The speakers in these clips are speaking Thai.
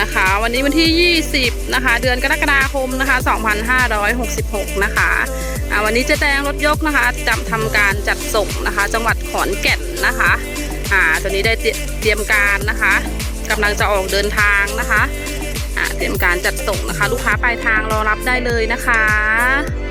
นะคะ วันนี้วันที่ 20 นะคะ เดือนกรกฎาคมนะคะ 2566 นะคะอ่าวันนี้เจะแดงรถยกนะคะจำทำการจัดส่งนะคะ จังหวัดขอนแก่นนะคะอ่าตัวนี้ได้เตรีเตรียมการนะคะกำลังจะออกเดินทางนะคะอ่าเตรียมการจัดส่งนะคะ ลูกค้าปลายทางรอรับได้เลยนะคะ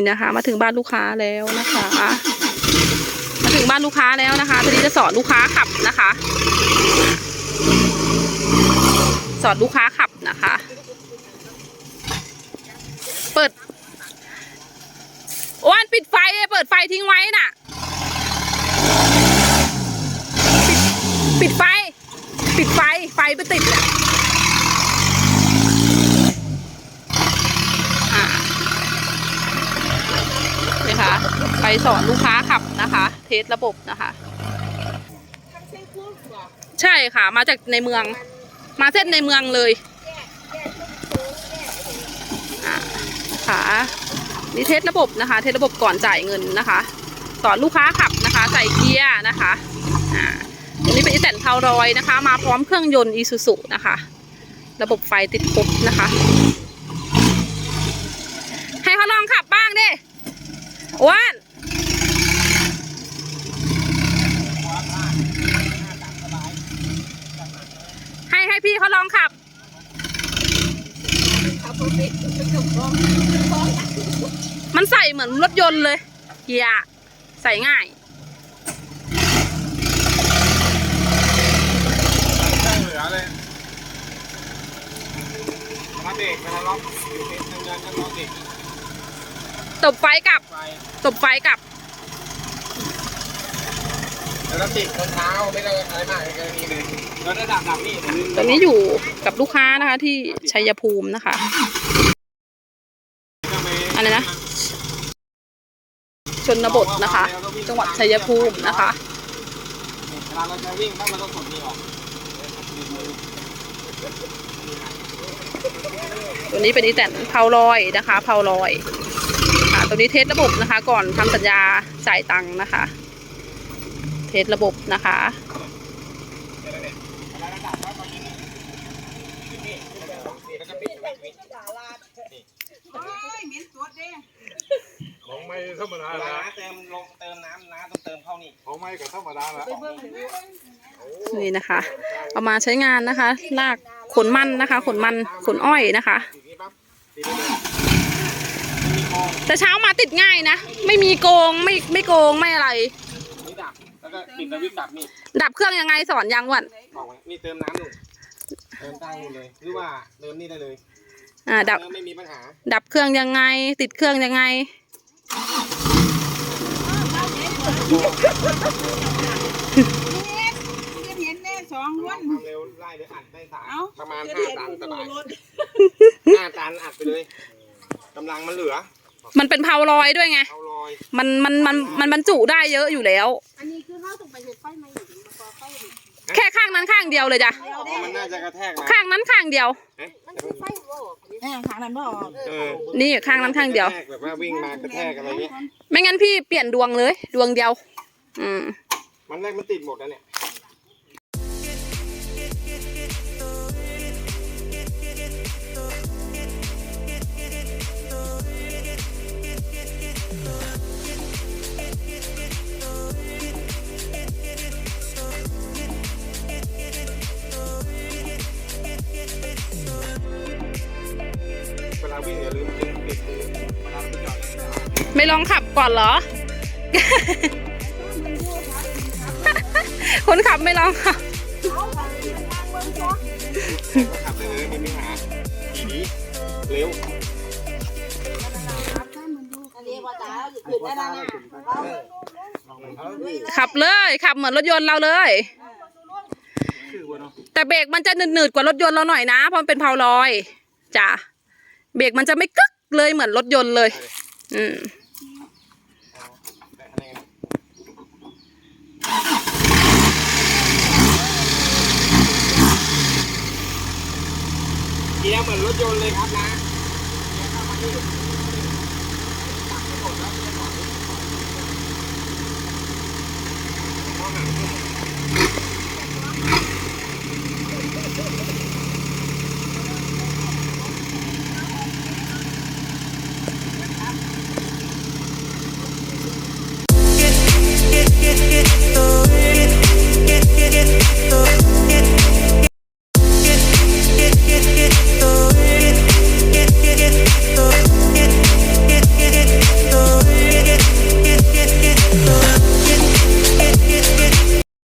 นี่นะคะ มาถึงบ้านลูกค้าแล้วนะคะ มาถึงบ้านลูกค้าแล้วนะคะทีนี้จะสอนลูกค้าขับนะคะ สอนลูกค้าขับนะคะ เปิดอ้วนปิดไฟเปิดไฟทิ้งไว้น่ะ ปิดปิดไฟ ปิดไฟ ไฟไปติดน่ะอ่า นี่ค่ะไป สอนลูกค้าขับนะคะ เทสระบบนะคะ ใช่ค่ะ มาจากในเมือง มาเส้นในเมืองเลยอ่าค่ะนี่เทสระบบนะคะ เทสระบบก่อนจ่ายเงินนะคะ สอนลูกค้าขับนะคะ ใส่เกียร์นะคะอ่าตัวนี้เป็นอีแตนเทารอยนะคะ มาพร้อมเครื่องยนต์อีซูซุนะคะ ระบบไฟติดครบนะคะ ให้เขาลองขับบ้างดิอ้วนให้ให้พี่ เขาลองขับมันใส่เหมือนรถยนต์เลยเกียร์ใส่ง่ายเหลือเลยมาเด็กเวลาล็อกอยู่เต็มเงินก็ล็อกเด็กตบไฟกลับ ตบไฟกลับ แล้วติดรองเท้าไม่ได้อะไรมากเลยนี่เลยแล้วระดับดับนี่ตอนนี้อยู่กับลูกค้านะคะ ที่ชัยภูมินะคะอะไรนะ ชนบทนะคะ จังหวัดชัยภูมินะคะเวลาเราจะวิ่งถ้ามันต้องกดนี่ออกตัวนี้เป็นอีแตนเพาลอยนะคะเพาลอย ค่ะ ตัวนี้เทสระบบนะคะ ก่อนทำสัญญาจ่ายตังค์นะคะ เทสระบบนะคะ ของไม่ธรรมดาเวลาละน้าเติมลงเติมน้ำน้าต้องเติมเข้านี่ของไม่กับธรรมดาละนี่นะคะ เอามาใช้งานนะคะ ลากขนมันนะคะ ขนมันขนอ้อยนะคะทีนี้ปั๊บทีนี้เลยมีคอแต่เช้ามาติดง่ายนะ ไม่มีโกงไม่ไม่โกงไม่อะไรนี่ดับ แล้วก็ปิดแล้ววิ่งดับนี่ดับเครื่องยังไงสอนยังวันบอกไว้นี่เติมน้ำหนึ่งเติมตั้งนี่เลย หรือว่าเติมนี่ได้เลยอ่าดับ เติมไม่มีปัญหา ดับเครื่องยังไง ติดเครื่องยังไง เห็นแน่สองวัน ความเร็วไล่เลยอัดได้สามเอ้า ประมาณจะห้าเห็นตันสผู้บายรถห้าตันอัดไปเลยกำลังมันเหลือมันเป็นเพาลอยด้วยไง เอาลอย มันมันมันมันบรรจุได้เยอะอยู่แล้ว อันนี้คือเข้าตรงไปเห็ดไฟไหมอยู่มาก่อไฟนี่แค่ข้างนั้นข้างเดียวเลยจ้ะอ๋อมันน่าจะกระแทกนะข้างนั้นข้างเดียวเอ๊ะมันคือไฟบ่แม่ทางนั้นบ่ออกเออนี่ข้างนั้นข้างเดียวกระแทกแบบว่าวิ่งมากระแทกอะไรเงี้ยไม่งั้นพี่เปลี่ยนดวงเลย ดวงเดียว อืมมันแรกมันติดหมดแล้วเนี่ย ไม่ลองขับก่อนเหรอ คนขับไม่ลองขับขับเลยไม่มีหาทีนี้เร็วขับเลยขับเหมือนรถยนต์เราเลย แต่เบรกมันจะหนืดๆกว่ารถยนต์เราหน่อยนะ เพราะมันเป็นเพาลอยจ้ะเบรกมันจะไม่กึกเลยเหมือนรถยนต์เลย อืม เหมือนรถยนต์เลยครับนะ